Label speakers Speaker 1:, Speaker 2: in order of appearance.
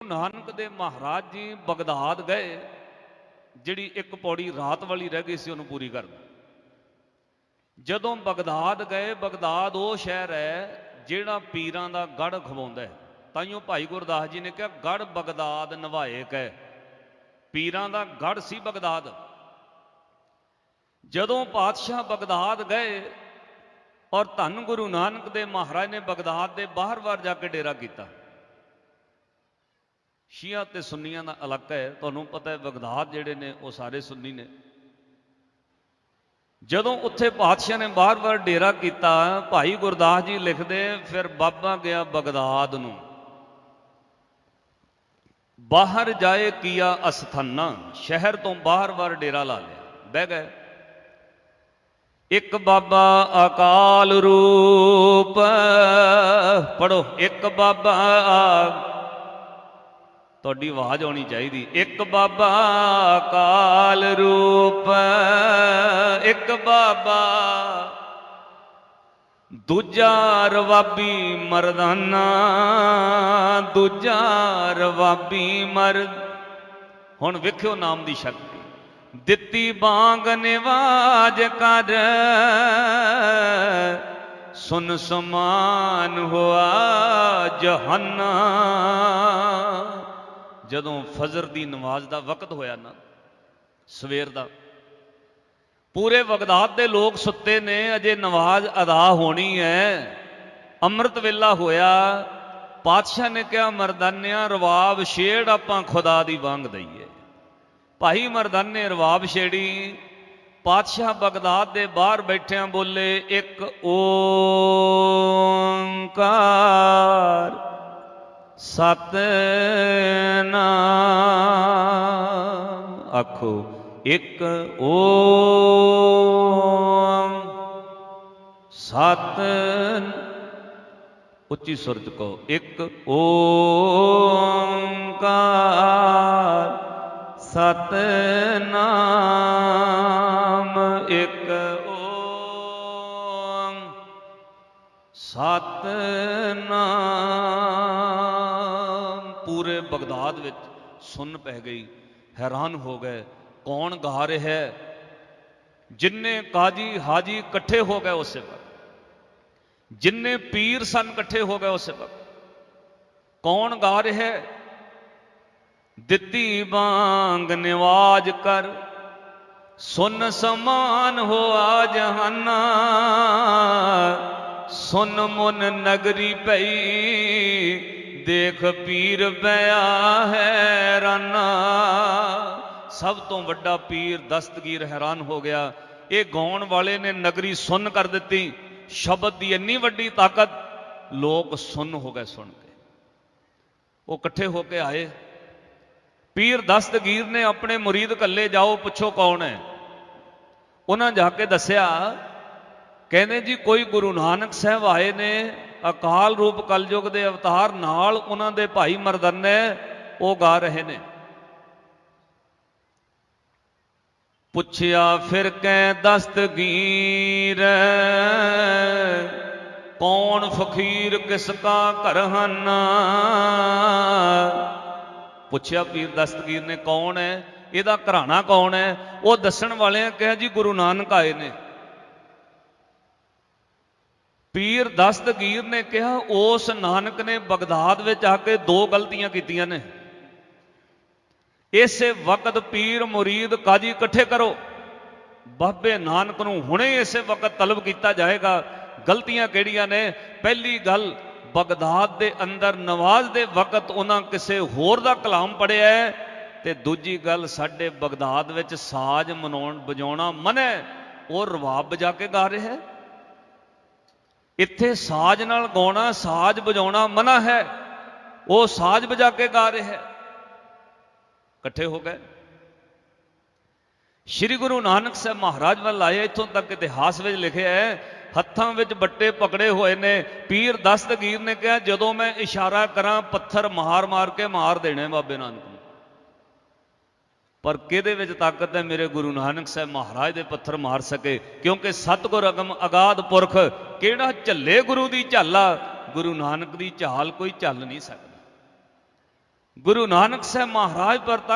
Speaker 1: ਨਾਨਕ ਦੇ ਮਹਾਰਾਜ ਜੀ ਬਗਦਾਦ ਗਏ, ਜਿਹੜੀ ਇੱਕ ਪੌੜੀ ਰਾਤ ਵਾਲੀ ਰਹਿ ਗਈ ਸੀ ਉਹਨੂੰ ਪੂਰੀ ਕਰਨ। ਜਦੋਂ ਬਗਦਾਦ ਗਏ, ਬਗਦਾਦ ਉਹ ਸ਼ਹਿਰ ਹੈ ਜਿਹੜਾ ਪੀਰਾਂ ਦਾ ਗੜ ਖਵਾਉਂਦਾ ਹੈ। ਤਾਈਓ ਭਾਈ ਗੁਰਦਾਸ ਜੀ ਨੇ ਕਿਹਾ ਗੜ ਬਗਦਾਦ ਨਵਾਏ ਕੈ ਪੀਰਾਂ ਦਾ ਗੜ ਸੀ ਬਗਦਾਦ। ਜਦੋਂ ਪਾਤਸ਼ਾਹ ਬਗਦਾਦ ਗਏ ਔਰ ਧੰਨ ਗੁਰੂ ਨਾਨਕ ਦੇ ਮਹਾਰਾਜ ਨੇ ਬਗਦਾਦ ਦੇ ਬਾਹਰ-ਬਾਹਰ ਜਾ ਕੇ ਡੇਰਾ ਕੀਤਾ ਸ਼ੀਆ ਤੇ ਸੁੰਨੀਆਂ ਦਾ ਇਲਾਕਾ ਹੈ, ਤੁਹਾਨੂੰ ਪਤਾ ਹੈ ਬਗਦਾਦ ਜਿਹੜੇ ਨੇ, ਉਹ ਸਾਰੇ ਸੁੰਨੀ ਨੇ। ਜਦੋਂ ਉੱਥੇ ਪਾਤਸ਼ਾਹ ਨੇ ਬਾਰ-ਬਾਰ ਡੇਰਾ ਕੀਤਾ, ਭਾਈ ਗੁਰਦਾਸ ਜੀ ਲਿਖਦੇ, ਫਿਰ ਬਾਬਾ ਗਿਆ ਬਗਦਾਦ ਨੂੰ। ਬਾਹਰ ਜਾਏ ਕੀਆ ਅਸਥਾਨਾ, ਸ਼ਹਿਰ ਤੋਂ ਬਾਹਰ-ਬਾਹਰ ਡੇਰਾ ਲਾ ਲਿਆ, ਬਹਿ ਗਏ। ਇੱਕ ਬਾਬਾ ਅਕਾਲ ਰੂਪ ਪੜੋ ਇੱਕ ਬਾਬਾ ਤੁਹਾਡੀ ਆਵਾਜ਼ ਆਉਣੀ ਚਾਹੀਦੀ। ਇੱਕ ਬਾਬਾ ਕਾਲ ਰੂਪ, ਇੱਕ ਬਾਬਾ ਦੂਜਾ ਰਵਾਬੀ ਮਰਦਾਨਾ, ਦੂਜਾ ਰਵਾਬੀ ਮਰਦ। ਹੁਣ ਵੇਖਿਓ ਨਾਮ ਦੀ ਸ਼ਕਤੀ। ਦਿੱਤੀ ਬਾਂਗ ਨਿਵਾਜ ਕਰ, ਸੁਨ ਸਮਾਨ ਹੋਆ ਜਹੰਨਾ। ਜਦੋਂ ਫਜਰ ਦੀ ਨਮਾਜ਼ ਦਾ ਵਕਤ ਹੋਇਆ ਨਾ, ਸਵੇਰ ਦਾ, ਪੂਰੇ ਬਗਦਾਦ ਦੇ ਲੋਕ ਸੁੱਤੇ ਨੇ, ਅਜੇ ਨਮਾਜ਼ ਅਦਾ ਹੋਣੀ ਹੈ। ਅੰਮ੍ਰਿਤ ਵੇਲਾ ਹੋਇਆ, ਪਾਤਸ਼ਾਹ ਨੇ ਕਿਹਾ, ਮਰਦਾਨਿਆਂ, ਰਵਾਬ ਛੇੜ ਆਪਾਂ ਖੁਦਾ ਦੀ ਵਾਂਗ ਦਈਏ। ਭਾਈ ਮਰਦਾਨੇ, ਰਵਾਬ ਛੇੜੀ, ਪਾਤਸ਼ਾਹ ਬਗਦਾਦ ਦੇ ਬਾਹਰ ਬੈਠਿਆਂ ਬੋਲੇ, ਇੱਕ ਓੰਕਾਰ। ਸਤਨਾਮ। ਆਖੋ, ਇੱਕ ਓਮ। ਸਤ ਉੱਚੀ ਸੁਰ ਚ ਕਹੋ, ਇੱਕ ਓੰਕਾਰ ਸਤਨਾਮ, ਇੱਕ ਓਮ। ਸਤਨਾਮ। ਬਗਦਾਦ ਵਿੱਚ ਸੁੰਨ ਪੈ ਗਈ, ਹੈਰਾਨ ਹੋ ਗਏ, ਕੌਣ ਗਾ ਰਿਹਾ ਹੈ? ਜਿੰਨੇ ਕਾਜੀ ਹਾਜੀ ਇਕੱਠੇ ਹੋ ਗਏ ਉਸੇ ਵਕਤ, ਜਿੰਨੇ ਪੀਰ ਸਨ ਇਕੱਠੇ ਹੋ ਗਏ ਉਸੇ ਵਕਤ, ਕੌਣ ਗਾ ਰਿਹਾ ਹੈ? ਦਿੱਤੀ ਬਾਂਗ ਨਿਵਾਜ ਕਰ, ਸੁਨ ਸਮਾਨ ਹੋਆ ਜਹਾਨਾ, ਸੁਨ ਮੁਨ ਨਗਰੀ ਪਈ। ਦੇਖ ਪੀਰ ਬਿਆ ਹੈ ਸਭ ਤੋਂ ਵੱਡਾ ਪੀਰ ਦਸਤਗੀਰ ਹੈਰਾਨ ਹੋ ਗਿਆ। ਇਹ ਗਾਉਣ ਵਾਲੇ ਨੇ ਨਗਰੀ ਸੁਨ ਕਰ ਦਿੱਤੀ। ਸ਼ਬਦ ਦੀ ਇੰਨੀ ਵੱਡੀ ਤਾਕਤ, ਲੋਕ ਸੁਨ ਹੋ ਗਏ ਸੁਣ ਕੇ। ਉਹ ਇਕੱਠੇ ਹੋ ਕੇ ਆਏ। ਪੀਰ ਦਸਤਗੀਰ ਨੇ ਆਪਣੇ ਮੁਰੀਦ ਕੱਲੇ ਜਾਓ, ਪੁੱਛੋ ਕੌਣ ਹੈ? ਉਹਨਾਂ ਜਾ ਕੇ ਦੱਸਿਆ, ਕਹਿੰਦੇ ਜੀ, ਕੋਈ ਗੁਰੂ ਨਾਨਕ ਸਾਹਿਬ ਆਏ ਨੇ। ਅਕਾਲ ਰੂਪ ਕਲਯੁਗ ਦੇ ਅਵਤਾਰ ਨਾਲ ਉਹਨਾਂ ਦੇ ਭਾਈ ਮਰਦਨੇ ਉਹ ਗਾ ਰਹੇ ਨੇ। ਪੁੱਛਿਆ, ਫਿਰ ਕੈ ਦਸਤਗੀਰ ਕੌਣ ਫਕੀਰ ਕਿਸ ਕਾ ਘਰ ਹਨ? ਪੁੱਛਿਆ ਪੀਰ ਦਸਤਗੀਰ ਨੇ ਕੌਣ ਹੈ? ਇਹਦਾ ਘਰਾਣਾ ਕੌਣ ਹੈ? ਉਹ ਦੱਸਣ ਵਾਲਿਆਂ ਕਿਹਾ ਜੀ, ਗੁਰੂ ਨਾਨਕ ਆਏ ਨੇ। ਪੀਰ ਦਸਤਗੀਰ ਨੇ ਕਿਹਾ, ਉਸ ਨਾਨਕ ਨੇ ਬਗਦਾਦ ਵਿੱਚ ਆ ਕੇ ਦੋ ਗਲਤੀਆਂ ਕੀਤੀਆਂ ਨੇ। ਇਸੇ ਵਕਤ ਪੀਰ ਮੁਰੀਦ ਕਾਜੀ ਇਕੱਠੇ ਕਰੋ। ਬਾਬੇ ਨਾਨਕ ਨੂੰ ਹੁਣੇ ਇਸੇ ਵਕਤ ਤਲਬ ਕੀਤਾ ਜਾਏਗਾ। ਗਲਤੀਆਂ ਕਿਹੜੀਆਂ ਨੇ? ਪਹਿਲੀ ਗੱਲ, ਬਗਦਾਦ ਦੇ ਅੰਦਰ ਨਵਾਜ਼ ਦੇ ਵਕਤ ਉਹਨਾਂ ਕਿਸੇ ਹੋਰ ਦਾ ਕਲਾਮ ਪੜਿਆ ਹੈ ਤੇ ਦੂਜੀ ਗੱਲ, ਸਾਡੇ ਬਗਦਾਦ ਵਿੱਚ ਸਾਜ਼ ਮਨਾਉਣ, ਵਜਾਉਣਾ ਮਨਾ ਹੈ, ਉਹ ਰਵਾਬ ਵਜਾ ਕੇ ਗਾ ਰਿਹਾ ਹੈ। ਇੱਥੇ ਸਾਜ਼ ਨਾਲ ਗਾਉਣਾ, ਸਾਜ਼ ਵਜਾਉਣਾ ਮਨਾ ਹੈ। ਉਹ ਸਾਜ਼ ਵਜਾ ਕੇ ਗਾ ਰਿਹਾ ਹੈ। ਇਕੱਠੇ ਹੋ ਗਏ। ਸ੍ਰੀ ਗੁਰੂ ਨਾਨਕ ਸਾਹਿਬ ਮਹਾਰਾਜ ਵੱਲ ਆਏ। ਇੱਥੋਂ ਤੱਕ ਇਤਿਹਾਸ ਵਿੱਚ ਲਿਖਿਆ ਹੈ, ਹੱਥਾਂ ਵਿੱਚ ਬੱਟੇ ਪਕੜੇ ਹੋਏ ਨੇ। ਪੀਰ ਦਸਤਗੀਰ ਨੇ ਕਿਹਾ, ਜਦੋਂ ਮੈਂ ਇਸ਼ਾਰਾ ਕਰਾਂ, ਪੱਥਰ ਮਾਰ-ਮਾਰ ਕੇ ਮਾਰ ਦੇਣੇ ਬਾਬੇ ਨਾਨਕ। ਪਰ ਕਿਹਦੇ ਵਿੱਚ ਤਾਕਤ ਹੈ? ਮੇਰੇ ਗੁਰੂ ਨਾਨਕ ਸਾਹਿਬ ਮਹਾਰਾਜ ਦੇ ਪੱਥਰ ਮਾਰ ਸਕੇ। ਕਿਉਂਕਿ ਸਤਗੁਰ ਅਗਮ ਅਗਾਧ ਪੁਰਖ, ਕਿਹੜਾ ਝੱਲੇ ਗੁਰੂ ਦੀ ਝਾਲਾ ਗੁਰੂ ਨਾਨਕ ਦੀ ਝਾਲ ਕੋਈ ਝੱਲ ਨਹੀਂ ਸਕਦਾ। ਗੁਰੂ ਨਾਨਕ ਸਾਹਿਬ ਮਹਾਰਾਜ ਪਰ ਤੱਕ